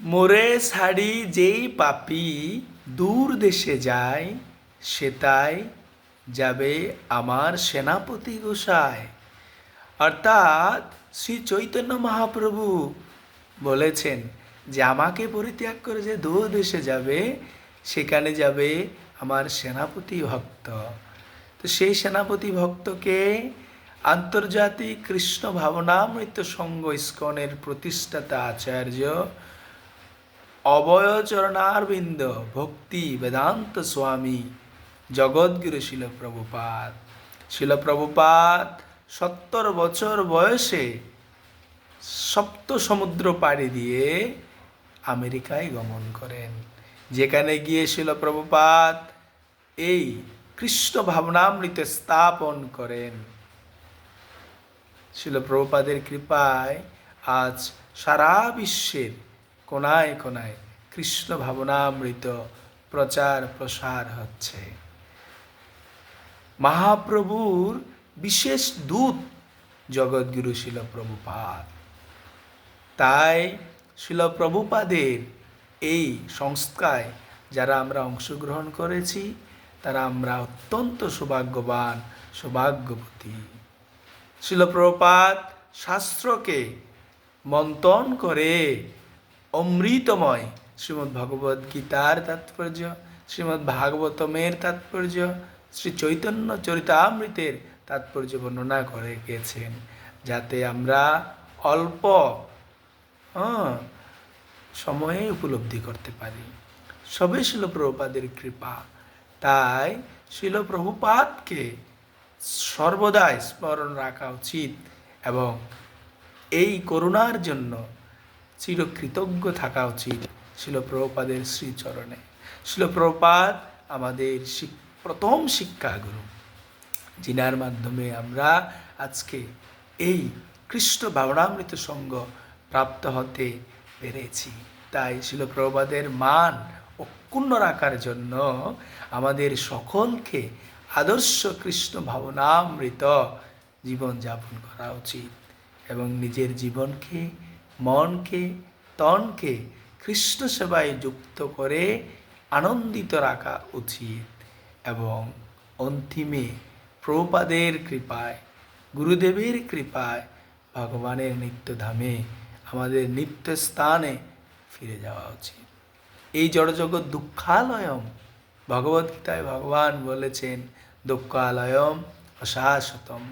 মোরে ছাড়ি যেই পাপি দূর দেশে যায় সে তাই যাবে আমার সেনাপতি গোসায় অর্থাৎ শ্রী চৈতন্য মহাপ্রভু বলেছেন যে, আমাকে পরিত্যাগ করে যে দূর দেশে যাবে, সেখানে যাবে আমার সেনাপতি ভক্ত। তো সেই সেনাপতি ভক্তকে আন্তর্জাতিক কৃষ্ণ ভাবনামৃত সংঘ ইস্কনের প্রতিষ্ঠাতা আচার্য অবয়চরণারবিন্দ ভক্তি বেদান্ত স্বামী জগৎগুরু শিল প্রভুপাদ শিল প্রভুপাদ সত্তর বছর বয়সে সপ্ত সমুদ্র পাড়ি দিয়ে আমেরিকায় গমন করেন। যেখানে গিয়ে শিল প্রভুপাদ এই কৃষ্ণ ভাবনামৃত স্থাপন করেন। শিল প্রভুপাদের কৃপায় আজ সারা বিশ্বের কোনায় কোনায় কৃষ্ণ ভাবনামৃত প্রচার প্রসার হচ্ছে। মহাপ্রভুর বিশেষ দূত জগৎগুরু শিল প্রভুপাদ তাই শিল প্রভুপাদের এই সংস্থায় যারা আমরা অংশগ্রহণ করেছি, তারা আমরা অত্যন্ত সৌভাগ্যবান, সৌভাগ্যবতী। শিলপ্রপাত শাস্ত্রকে মন্থন করে অমৃতময়। শ্রীমদ্ ভগবদ গীতার তাৎপর্য শ্রীমদ্ ভাগবতমের তাৎপর্য শ্রী চৈতন্য চরিতামৃতের তাৎপর্য বর্ণনা করে গেছেন। যাতে আমরা অল্প হ্যাঁ, সময়ে উপলব্ধি করতে পারি। সবে শিল প্রভুপাদের কৃপা। তাই শিল প্রভুপাদকে সর্বদাই স্মরণ রাখা উচিত এবং এই করুণার জন্য চিরকৃতজ্ঞ থাকা উচিত শিলপ্রপাদের শ্রীচরণে। শিল প্রভুপাদ আমাদের প্রথম শিক্ষাগুরু, যিনার মাধ্যমে আমরা আজকে এই কৃষ্ণ ভাবনামৃত সঙ্গ প্রাপ্ত হতে পেরেছি। তাই শিলপ্রবাদের মান অক্ষুণ্ণ রাখার জন্য আমাদের সকলকে আদর্শ কৃষ্ণ ভাবনামৃত জীবনযাপন করা উচিত এবং নিজের জীবনকে মনকে, তনকে কৃষ্ণ সেবায় যুক্ত করে আনন্দিত রাখা উচিত এবং অন্তিমে প্রপাদের কৃপায়, গুরুদেবের কৃপায় ভগবানের নিত্যধামে আমাদের নিত্য স্থানে ফিরে যাওয়া উচিত। এই জড়জগৎ দুঃখালয়ম ভগবদ্গীতায় ভগবান বলেছেন, দুঃখালয়ম অশাশ্বতম।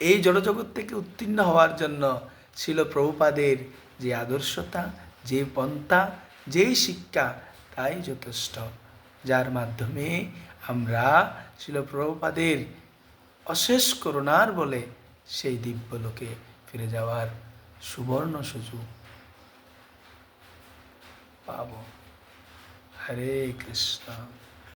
এই জড়জগৎ থেকে উত্তীর্ণ হওয়ার জন্য ছিল প্রভুপাদের যে আদর্শতা, যে পন্থা যেই শিক্ষা, তাই যথেষ্ট। যার মাধ্যমে আমরা ছিল প্রভুপাদের অশেষ করুণার বলে সেই দিব্যলোকে ফিরে যাওয়ার সুবর্ণ সুযোগ পাব। হরে কৃষ্ণ।